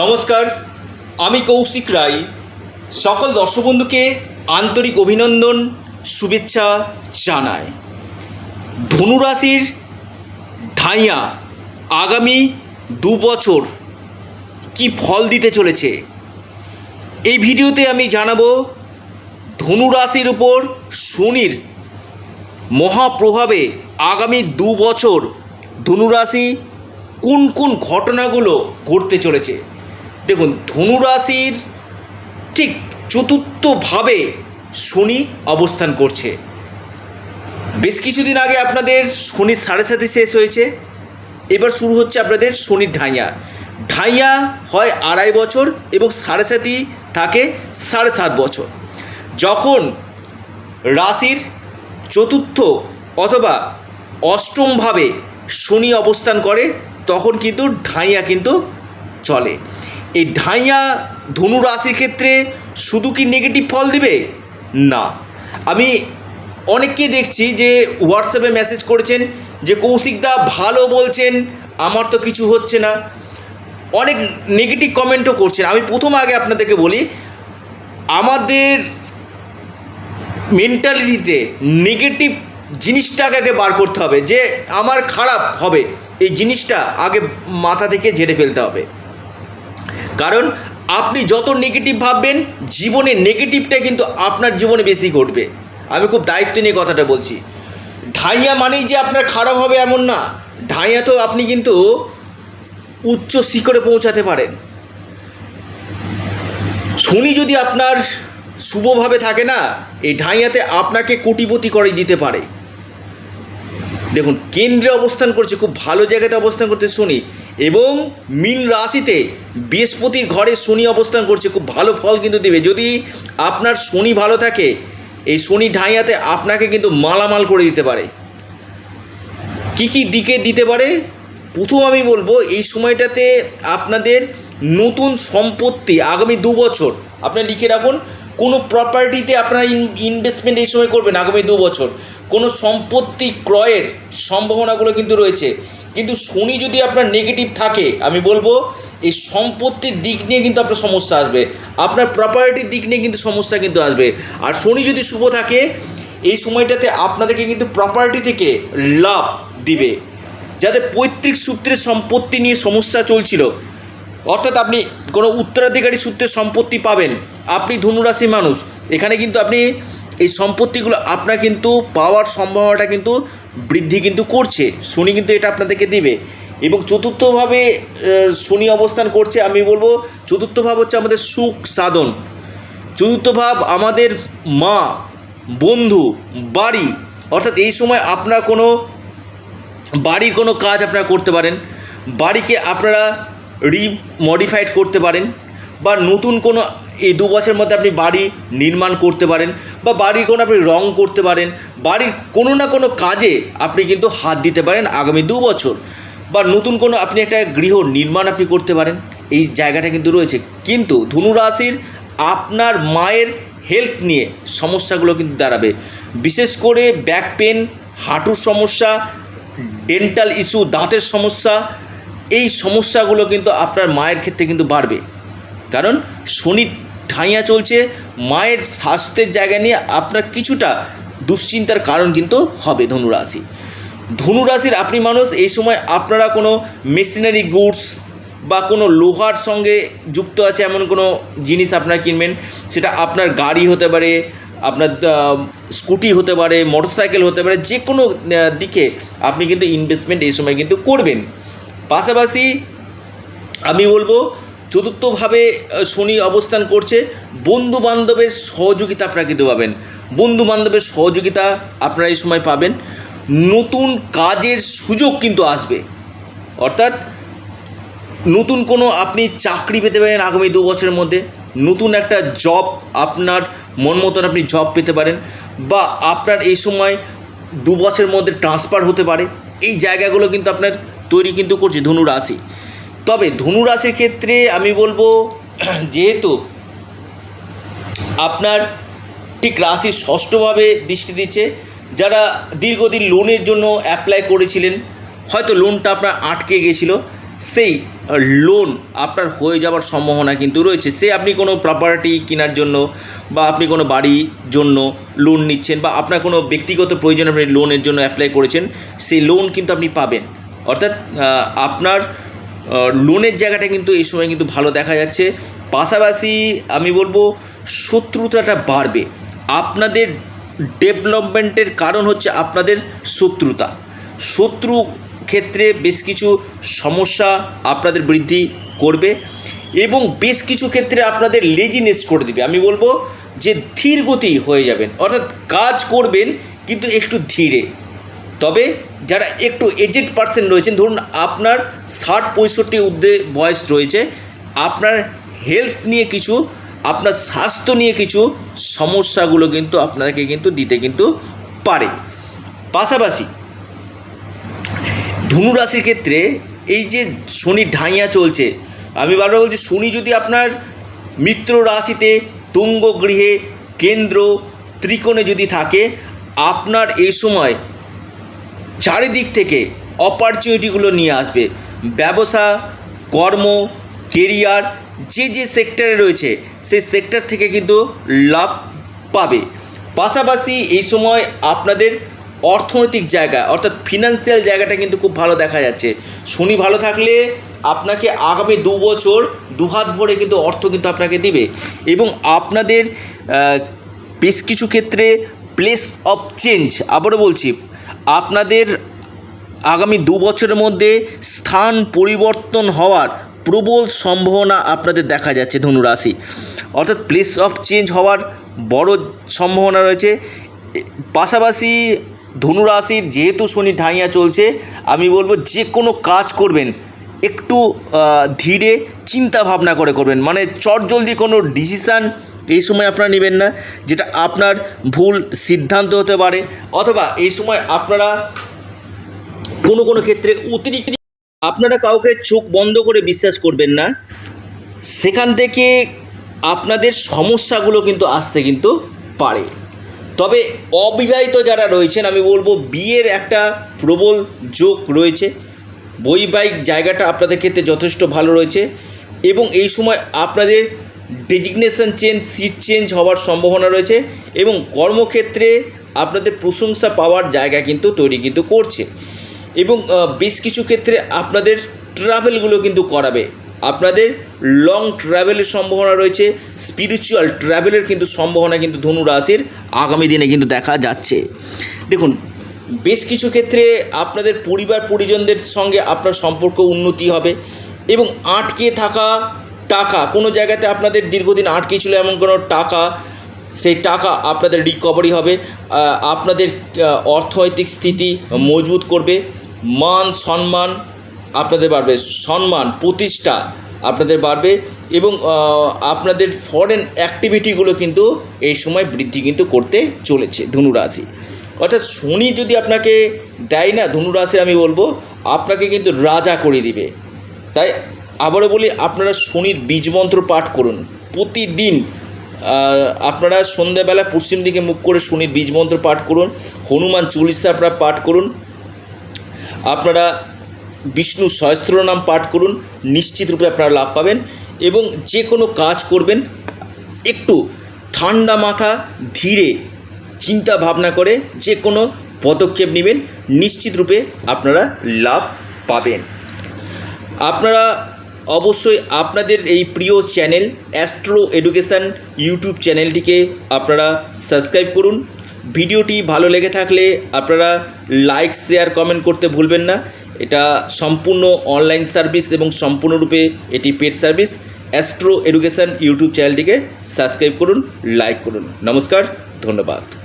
নমস্কার, আমি কৌশিক রায়। সকল দর্শক বন্ধুকে আন্তরিক অভিনন্দন, শুভেচ্ছা জানাই। ধনুরাশির ঢাইয়া আগামী দু বছর কি ফল দিতে চলেছে? এই ভিডিওতে আমি জানাব ধনুরাশির উপর শনির মহাপ্রভাবে আগামী দু বছর ধনুরাশি কোন কোন ঘটনাগুলো ঘটতে চলেছে? দেখুন, ধনুরাশির ঠিক চতুর্থভাবে শনি অবস্থান করছে। বেশ কিছুদিন আগে আপনাদের শনির সাড়ে সাথে শেষ হয়েছে। এবার শুরু হচ্ছে আপনাদের শনির ঢাইয়া। ঢাইয়া হয় আড়াই বছর এবং সাড়ে সাতি থাকে সাড়ে সাত বছর। যখন রাশির চতুর্থ অথবা অষ্টমভাবে শনি অবস্থান করে, তখন কিন্তু ঢাইয়া কিন্তু চলে। এই ঢাইয়া ধনু রাশির ক্ষেত্রে শুধু কি নেগেটিভ ফল দিবে? না। আমি অনেককে দেখছি যে হোয়াটসঅ্যাপে মেসেজ করেছেন যে কৌশিকদা ভালো বলছেন, আমার তো কিছু হচ্ছে না। অনেক নেগেটিভ কমেন্টও করছেন। আমি প্রথম আগে আপনাদেরকে বলি, আমাদের মেন্টালিটিতে নেগেটিভ জিনিসটাকে আগে বার করতে হবে, যে আমার খারাপ হবে, এই জিনিসটা আগে মাথা থেকে ঝেড়ে ফেলতে হবে। কারণ আপনি যত নেগেটিভ ভাববেন, জীবনে নেগেটিভটা কিন্তু আপনার জীবনে বেশি ঘটবে। আমি খুব দায়িত্ব নিয়ে কথাটা বলছি। ঢাইয়া মানেই যে আপনার খারাপ হবে এমন না। ঢাইয়া তো আপনি কিন্তু উচ্চ শিখরে পৌঁছাতে পারেন। শনি যদি আপনার শুভভাবে থাকে না, এই ঢাইয়াতে আপনাকে কোটিপতি করে দিতে পারে। দেখুন, কেন্দ্রে অবস্থান করছে, খুব ভালো জায়গাতে অবস্থান করতে শনি, এবং মীন রাশিতে বৃহস্পতির ঘরে শনি অবস্থান করছে, খুব ভালো ফল কিন্তু দেবে। যদি আপনার শনি ভালো থাকে, এই শনি ঢাইয়াতে আপনাকে কিন্তু মালামাল করে দিতে পারে। কি কি দিকে দিতে পারে? প্রথম আমি বলব, এই সময়টাতে আপনাদের নতুন সম্পত্তি, আগামী দু বছর আপনারা লিখে রাখুন কোনো প্রপার্টিতে আপনারা ইনভেস্টমেন্ট এই সময় করবেন, আগামী দু বছর। কোনো সম্পত্তি ক্রয়ের সম্ভাবনাগুলো কিন্তু রয়েছে। কিন্তু শনি যদি আপনার নেগেটিভ থাকে, আমি বলব, এই সম্পত্তির দিক নিয়ে কিন্তু আপনার সমস্যা আসবে। আপনার প্রপার্টির দিক নিয়ে কিন্তু সমস্যা কিন্তু আসবে। আর শনি যদি শুভ থাকে, এই সময়টাতে আপনাদেরকে কিন্তু প্রপার্টি থেকে লাভ দিবে। যাদের পৈতৃক সূত্রের সম্পত্তি নিয়ে সমস্যা চলছিল। অর্থাৎ আপনি কোনো উত্তরাধিকারী সূত্রে সম্পত্তি পাবেন। আপনি ধনুরাশি মানুষ। এখানে কিন্তু আপনি এই সম্পত্তিগুলো আপনার কিন্তু পাওয়ার সম্ভাবনাটা কিন্তু বৃদ্ধি কিন্তু করছে। শনি কিন্তু এটা আপনাদেরকে দিবে। এবং চতুর্থভাবে শনি অবস্থান করছে, আমি বলব চতুর্থ ভাব হচ্ছে আমাদের সুখ সাধন। চতুর্থ ভাব আমাদের মা, বন্ধু, বাড়ি। অর্থাৎ এই সময় আপনারা কোনো বাড়ির কোনো কাজ আপনারা করতে পারেন। বাড়িকে আপনারা রিমডিফাইড করতে পারেন বা নতুন কোনো এই দু বছরের মধ্যে আপনি বাড়ি নির্মাণ করতে পারেন বা বাড়ির কোনো আপনি রং করতে পারেন, বাড়ির কোনো না কোনো কাজে আপনি কিন্তু হাত দিতে পারেন আগামী দু বছর বা নতুন কোনো আপনি একটা গৃহ নির্মাণ আপনি করতে পারেন, এই জায়গাটা কিন্তু রয়েছে। কিন্তু ধনুরাশির আপনার মায়ের হেলথ নিয়ে সমস্যাগুলো কিন্তু দাঁড়াবে। বিশেষ করে ব্যাক পেন হাঁটুর সমস্যা ডেন্টাল ইস্যু দাঁতের সমস্যা এই সমস্যাগুলো কিন্তু আপনার মায়ের ক্ষেত্রে কিন্তু বাড়বে। কারণ শনি ঠাইয়া চলছে, মায়ের স্বাস্থ্যের জায়গা নিয়ে আপনার কিছুটা দুশ্চিন্তার কারণ কিন্তু হবে ধনুরাশি। ধনুরাশির আপনি মানুষ, এই সময় আপনারা কোনো মেশিনারি গুডস বা কোনো লোহার সঙ্গে যুক্ত আছে এমন কোনো জিনিস আপনারা কিনবেন, সেটা আপনার গাড়ি হতে পারে, আপনার স্কুটি হতে পারে, মোটরসাইকেল হতে পারে যে কোনো দিকে আপনি কিন্তু ইনভেস্টমেন্ট এই সময় কিন্তু করবেন। পাশাপাশি আমি বলব, চতুর্থভাবে শনি অবস্থান করছে। বন্ধু বান্ধবের সহযোগিতা আপনারা কিন্তু পাবেন। বন্ধু বান্ধবের সহযোগিতা আপনারা এই সময় পাবেন। নতুন কাজের সুযোগ কিন্তু আসবে। অর্থাৎ, নতুন কোনো আপনি চাকরি পেতে পারেন আগামী দু বছরের মধ্যে। নতুন একটা জব আপনার মন মতন আপনি জব পেতে পারেন। বা আপনার এই সময় দু বছরের মধ্যে ট্রান্সফার হতে পারে। এই জায়গাগুলো কিন্তু আপনার তৈরি কিন্তু করছে ধনু রাশি। তবে ধনু রাশির ক্ষেত্রে আমি বলব, যেহেতু আপনার ঠিক রাশি ষষ্ঠভাবে দৃষ্টি দিচ্ছে, যারা দীর্ঘদিন লোনের জন্য অ্যাপ্লাই করেছিলেন, হয়তো লোনটা আপনার আটকে গেছিল, সেই লোন আপনার হয়ে যাওয়ার সম্ভাবনা কিন্তু রয়েছে। সে আপনি কোনো প্রপার্টি কেনার জন্য বা আপনি কোনো বাড়ির জন্য লোন নিচ্ছেন বা আপনার কোনো ব্যক্তিগত প্রয়োজন আপনি লোনের জন্য অ্যাপ্লাই করেছেন, সেই লোন কিন্তু আপনি পাবেন। অর্থাৎ আপনার লোনের জায়গাটা কিন্তু এই সময় কিন্তু ভালো দেখা যাচ্ছে। পাশাপাশি আমি বলব, শত্রুতাটা বাড়বে। আপনাদের ডেভেলপমেন্টের কারণ হচ্ছে আপনাদের শত্রুতা। শত্রু ক্ষেত্রে বেশ কিছু সমস্যা আপনাদের বৃদ্ধি করবে এবং বেশ কিছু ক্ষেত্রে আপনাদের লেজিনেস করে দেবে। আমি বলব যে ধীর গতি হয়ে যাবেন। অর্থাৎ কাজ করবেন, কিন্তু একটু ধীরে। তবে যারা একটু এজেড পার্সন রয়েছেন, ধরুন আপনার ষাট পঁয়ষট্টি ঊর্ধ্বে বয়স রয়েছে, আপনার হেলথ নিয়ে কিছু, আপনার স্বাস্থ্য নিয়ে কিছু সমস্যাগুলো কিন্তু আপনাকে কিন্তু দিতে কিন্তু পারে। পাশাপাশি ধনুরাশির ক্ষেত্রে এই যে শনি ঢাইয়া চলছে, আমি বারবার বলছি, শনি যদি আপনার মিত্র রাশিতে, তুঙ্গ গৃহে, কেন্দ্র, ত্রিকোণে যদি থাকে, আপনার এই সময় চারিদিক থেকে অপরচুনিটিগুলো নিয়ে আসবে। ব্যবসা, কর্ম কেরিয়ার যে যে সেক্টরে রয়েছে, সেই সেক্টর থেকে কিন্তু লাভ পাবে। পাশাপাশি এই সময় আপনাদের অর্থনৈতিক জায়গা, অর্থাৎ ফিনান্সিয়াল জায়গাটা কিন্তু খুব ভালো দেখা যাচ্ছে। শনি ভালো থাকলে আপনাকে আগামী দু বছর দুহাত ভরে কিন্তু অর্থ কিন্তু আপনাকে দিবে এবং আপনাদের বেশ কিছু ক্ষেত্রে প্লেস অফ চেঞ্জ আবারও বলছি আপনাদের আগামী দু বছরের মধ্যে স্থান পরিবর্তন হওয়ার প্রবল সম্ভাবনা আপনাদের দেখা যাচ্ছে ধনুরাশি। অর্থাৎ প্লেস অফ চেঞ্জ হওয়ার বড় সম্ভাবনা রয়েছে। পাশাপাশি ধনুরাশির যেহেতু শনি ঢাইয়া চলছে, আমি বলব যে কোনো কাজ করবেন, একটু ধীরে চিন্তা ভাবনা করে করবেন। মানে চটজলদি কোনো ডিসিশান এই সময় আপনারা নেবেন না, যেটা আপনার ভুল সিদ্ধান্ত হতে পারে, অথবা এই সময় আপনারা কোনো কোনো ক্ষেত্রে অতিরিক্ত আপনারা কাউকে চোখ বন্ধ করে বিশ্বাস করবেন না, সেখান থেকে আপনাদের সমস্যাগুলো কিন্তু আসতে কিন্তু পারে। তবে অবিবাহিত যারা রয়েছেন, আমি বলব বিয়ের একটা প্রবল যোগ রয়েছে, বৈবাহিক জায়গাটা আপনাদের ক্ষেত্রে যথেষ্ট ভালো রয়েছে, এবং এই সময় আপনাদের ডেজিগনেশন চেঞ্জ সিট চেঞ্জ হওয়ার সম্ভাবনা রয়েছে এবং কর্মক্ষেত্রে আপনাদের প্রশংসা পাওয়ার জায়গা কিন্তু তৈরি কিন্তু করছে। এবং বেশ কিছু ক্ষেত্রে আপনাদের ট্রাভেলগুলো কিন্তু করাবে। আপনাদের লং ট্রাভেলের সম্ভাবনা রয়েছে স্পিরিচুয়াল ট্রাভেলের কিন্তু সম্ভাবনা কিন্তু ধনু রাশির আগামী দিনে কিন্তু দেখা যাচ্ছে। দেখুন, বেশ কিছু ক্ষেত্রে আপনাদের পরিবার পরিজনদের সঙ্গে আপনার সম্পর্ক উন্নতি হবে এবং আটকে থাকা টাকা, কোনো জায়গাতে আপনাদের দীর্ঘদিন আটকে ছিল এমন কোনো টাকা, সেই টাকা আপনাদের রিকভারি হবে আপনাদের অর্থনৈতিক স্থিতি মজবুত করবে, মান সম্মান আপনাদের বাড়বে, সম্মান, প্রতিষ্ঠা আপনাদের বাড়বে এবং আপনাদের ফরেন অ্যাক্টিভিটিগুলো কিন্তু এই সময় বৃদ্ধি কিন্তু করতে চলেছে ধনুরাশি। অর্থাৎ শনি যদি আপনাকে দেয় না ধনুরাশি আমি বলব, আপনাকে কিন্তু রাজা করে দিবে। তাই আবারও বলি, আপনারা শনির বীজমন্ত্র পাঠ করুন। প্রতিদিন আপনারা সন্ধ্যাবেলা পশ্চিম দিকে মুখ করে শনির বীজমন্ত্র পাঠ করুন। হনুমান চল্লিশা আপনারা পাঠ করুন। আপনারা বিষ্ণু সহস্র নাম পাঠ করুন। নিশ্চিত রূপে আপনারা লাভ পাবেন এবং যে কোনো কাজ করবেন, একটু ঠান্ডা মাথা ধীরে চিন্তা ভাবনা করে যে কোনো পদক্ষেপ নেবেন, নিশ্চিত রূপে আপনারা লাভ পাবেন। আপনারা অবশ্যই আপনাদের এই প্রিয় চ্যানেল অ্যাস্ট্রো এডুকেশান ইউটিউব চ্যানেলটিকে আপনারা সাবস্ক্রাইব করুন। ভিডিওটি ভালো লেগে থাকলে আপনারা লাইক, শেয়ার, কমেন্ট করতে ভুলবেন না। এটা সম্পূর্ণ অনলাইন সার্ভিস এবং সম্পূর্ণরূপে এটি paid service. Astro education YouTube চ্যানেলটিকে সাবস্ক্রাইব করুন, লাইক করুন। নমস্কার, ধন্যবাদ।